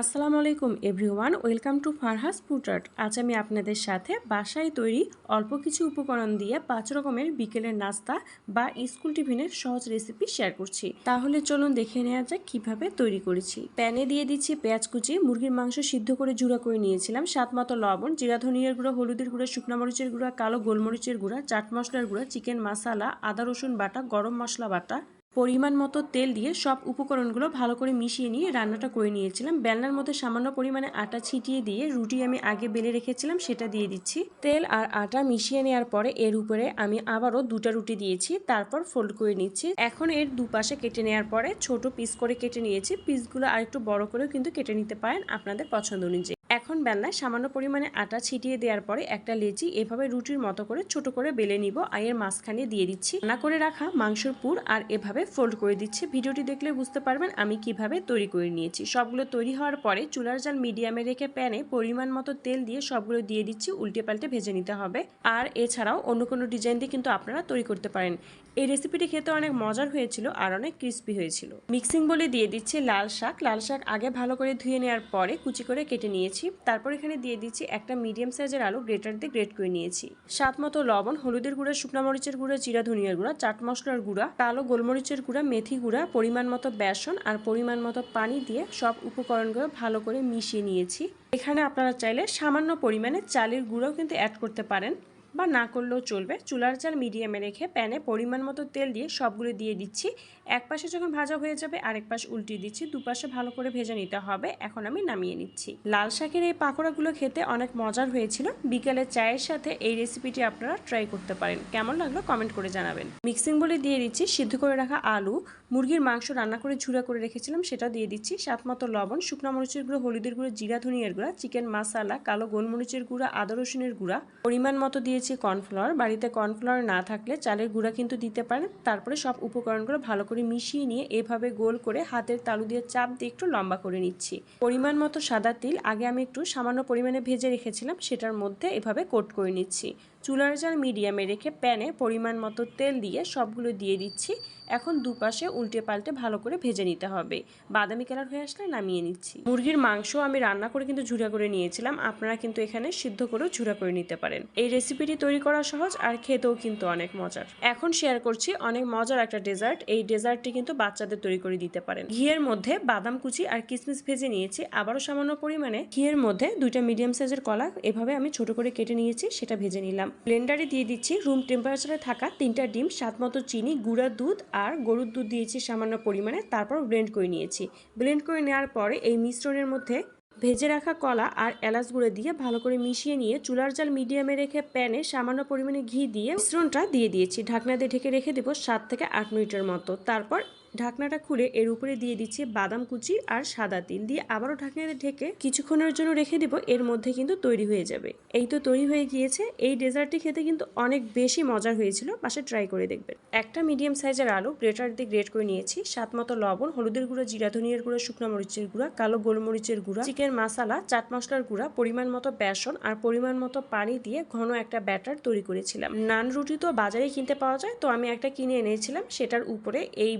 আসসালামু আলাইকুম everyone, welcome to Farhas food art আজ আমি আপনাদের সাথে বাসায় তৈরি অল্প কিছু উপকরণ দিয়ে পাঁচ রকমের বিকেলের নাস্তা বা স্কুল টিফিনের সহজ রেসিপি শেয়ার করছি। তাহলে চলুন দেখে নেওয়া যাক কীভাবে তৈরি করেছি। প্যানে দিয়ে দিচ্ছি পেঁয়াজ কুচি, মুরগির মাংস সিদ্ধ করে জুড়া করে নিয়েছিলাম সাত মতো লবণ, জিরা ধনিয়ার গুঁড়া, হলুদের গুঁড়া, শুকনো মরিচের গুঁড়া, কালো গোলমরিচের গুঁড়া, চাট মশলার গুঁড়া, চিকেন মশলা আদা রসুন বাটা, গরম মশলা বাটা পরিমাণ মতো তেল দিয়ে সব উপকরণগুলো ভালো করে মিশিয়ে নিয়ে রান্নাটা করে নিয়েছিলাম। বেলনার মধ্যে সামান্য পরিমাণে আটা ছিটিয়ে দিয়ে রুটি আমি আগে বেলে রেখেছিলাম, সেটা দিয়ে দিচ্ছি। তেল আর আটা মিশিয়ে নেওয়ার পরে এর উপরে আমি আবারও দুটা রুটি দিয়েছি, তারপর ফোল্ড করে নিচ্ছি। এখন এর দুপাশে কেটে নেওয়ার পরে ছোট পিস করে কেটে নিয়েছি। পিসগুলো আরেকটু বড় করেও কিন্তু কেটে নিতে পারেন আপনাদের পছন্দ অনুযায়ী। এখন বেলনায় সামান্য পরিমাণে আটা ছিটিয়ে দেওয়ার পরে একটা লেচি এভাবে রুটির মতো করে ছোট করে বেলে নিব। আয়ের মাঝখানে দিয়ে দিচ্ছি। রান্না করে রাখা মাংসর পুর আর এভাবে ফোল্ড করে দিচ্ছি। ভিডিওটি দেখলে বুঝতে পারবেন আমি কীভাবে তৈরি করে নিয়েছি। সবগুলো তৈরি হওয়ার পরে চুলার জাল মিডিয়ামে রেখে প্যানে পরিমাণ মতো তেল দিয়ে সবগুলো দিয়ে দিচ্ছি। উল্টে পাল্টে ভেজে নিতে হবে। আর এছাড়াও অন্য কোনো ডিজাইন দিয়ে কিন্তু আপনারা তৈরি করতে পারেন। এই রেসিপিটি খেতে অনেক মজার হয়েছিল আর অনেক ক্রিস্পি হয়েছিল। মিক্সিং বলে দিয়ে দিচ্ছি লাল শাক। লাল শাক আগে ভালো করে ধুয়ে নেওয়ার পরে কুচি করে কেটে নিয়েছি। তারপর এখানে দিয়ে দিচ্ছি একটা মিডিয়াম সাইজের আলু গ্রেটার দিয়ে গ্রেট করে নিয়েছি। স্বাদ মতো লবণ, হলুদের গুঁড়া, শুকনো মরিচের গুঁড়া, জিরা, ধনিয়ার গুঁড়া, চাট মশলার গুঁড়া, কালো গোলমরিচের গুঁড়া, মেথি গুঁড়া, পরিমাণ মতো বেসন আর পরিমাণ মতো পানি দিয়ে সব উপকরণগুলো ভালো করে মিশিয়ে নিয়েছি। এখানে আপনারা চাইলে সামান্য পরিমাণে চালের গুঁড়াও কিন্তু অ্যাড করতে পারেন। বা না করলেও চলবে। চুলার চাল মিডিয়ামে রেখে প্যানে পরিমাণ মতো তেল দিয়ে সবগুলো দিয়ে দিচ্ছি। এক পাশে যখন ভাজা হয়ে যাবে, আরেক পাশ উল্টিয়ে দিচ্ছি। দুপাশে ভালো করে ভেজে নিতে হবে। এখন আমি নামিয়ে নিচ্ছি। লাল শাকের এই পাকোড়াগুলো খেতে অনেক মজার হয়েছিল। বিকেলে চায়ের সাথে এই রেসিপিটি আপনারা ট্রাই করতে পারেন। কেমন লাগল কমেন্ট করে জানাবেন। মিক্সিং বলে দিয়ে দিচ্ছি, সিদ্ধ করে রাখা আলু। মুরগির মাংস রান্না করে ঝুড়া করে রেখেছিলাম সেটাও দিয়ে দিচ্ছি। স্বাদ মতো লবণ, শুকনো মরিচের গুঁড়ো, হলুদের গুঁড়ো, জিরা, ধনিয়ার গুঁড়া, চিকেন মশলা কালো গোলমরিচের গুঁড়া, আদা রসুনের গুঁড়া। পরিমাণ মতো দিয়েছি কর্নফ্লাওয়ার। বাড়িতে কর্নফ্লাওয়ার না থাকলে চালের গুঁড়া কিন্তু দিতে পারেন। তারপরে সব উপকরণগুলো ভালো করে মিশিয়ে নিয়ে এভাবে গোল করে হাতের তালু দিয়ে চাপ দিয়ে একটু লম্বা করে নিচ্ছি। পরিমাণ মতো সাদা তিল, আগে আমি একটু সামান্য পরিমাণে ভেজে রেখেছিলাম, সেটার মধ্যে এভাবে কোট করে নিচ্ছি। চুলার জাল মিডিয়ামে রেখে প্যানে পরিমাণ মতো তেল দিয়ে সবগুলো দিয়ে দিচ্ছি। এখন দুপাশে উল্টে পাল্টে ভালো করে ভেজে নিতে হবে। বাদামি কালার হয়ে আসলে নামিয়ে নিচ্ছি। মুরগির মাংস আমি রান্না করে কিন্তু ঝুড়া করে নিয়েছিলাম। আপনারা কিন্তু এখানে সিদ্ধ করেও ঝুড়া করে নিতে পারেন। এই রেসিপিটি তৈরি করা সহজ আর খেতেও কিন্তু অনেক মজার। এখন শেয়ার করছি অনেক মজার একটা ডেজার্ট। এই ডেজার্টটি কিন্তু বাচ্চাদের তৈরি করে দিতে পারেন। ঘিয়ের মধ্যে বাদাম কুচি আর কিসমিস ভেজে নিয়েছি। আবারও সামান্য পরিমাণে ঘিয়ের মধ্যে দুইটা মিডিয়াম সাইজের কলা এভাবে আমি ছোট করে কেটে নিয়েছি, সেটা ভেজে নিলাম। ব্লেন্ডারে দিয়ে দিচ্ছি। রুম টেম্পারেচারে থাকা তিনটা ডিম, স্বাদ মতো চিনি, গুঁড়া দুধ আর গরুর দুধ দিয়েছি সামান্য পরিমাণে। তারপর ব্লেন্ড করে নিয়েছি। ব্লেন্ড করে নেওয়ার পরে এই মিশ্রণের মধ্যে ভেজে রাখা কলা আর এলাচ গুঁড়ো দিয়ে ভালো করে মিশিয়ে নিয়ে চুলার জাল মিডিয়ামে রেখে প্যানে সামান্য পরিমাণে ঘি দিয়ে মিশ্রণটা দিয়ে দিয়েছি। ঢাকনা দিয়ে ঢেকে রেখে দেবো সাত থেকে আট মিনিটের মতো। তারপর ঢাকনাটা খুলে এর উপরে দিয়ে দিচ্ছি বাদাম কুচি আর সাদা তিল। দিয়ে আবারও ঢাকনাতে ঢেকে কিছুক্ষণের জন্য রেখে দিব, এর মধ্যে কিন্তু তৈরি হয়ে যাবে। এই তো তৈরি হয়ে গিয়েছে। এই ডেজার্টটি খেতে কিন্তু অনেক বেশি মজার হয়েছিল, পাশে ট্রাই করে দেখবেন। একটা মিডিয়াম সাইজের আলু, গ্রেটার দিয়ে গ্রেট করে নিয়েছি সাত মতো লবণ, হলুদের গুঁড়ো, জিরা ধনিয়ার গুঁড়ো, শুকনো মরিচের গুঁড়া, কালো গোলমরিচের গুঁড়া, চিকেন মশলা, চাট মশলার গুঁড়া, পরিমাণ মতো বেসন আর পরিমাণ মতো পানি দিয়ে ঘন একটা ব্যাটার তৈরি করেছিলাম। নান রুটি তো বাজারে কিনতে পাওয়া যায়, তো আমি একটা কিনে এনেছিলাম, সেটার উপরে এই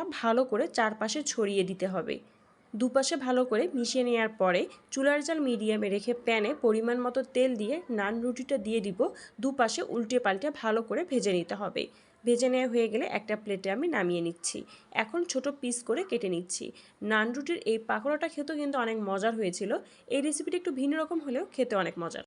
ব্যাটারটা ভালো করে চারপাশে ছড়িয়ে দিতে হবে। দুপাশে ভালো করে মিশিয়ে নেওয়ার পরে চুলার জাল মিডিয়ামে রেখে প্যানে পরিমাণ মতো তেল দিয়ে নান রুটিটা দিয়ে দিব। দুপাশে উল্টে পাল্টে ভালো করে ভেজে নিতে হবে। ভেজে নেওয়া হয়ে গেলে একটা প্লেটে আমি নামিয়ে নিচ্ছি। এখন ছোট পিস করে কেটে নিচ্ছি। নান রুটির এই পাকোড়াটা খেতেও কিন্তু অনেক মজার হয়েছিল। এই রেসিপিটা একটু ভিন্ন রকম হলেও খেতে অনেক মজার।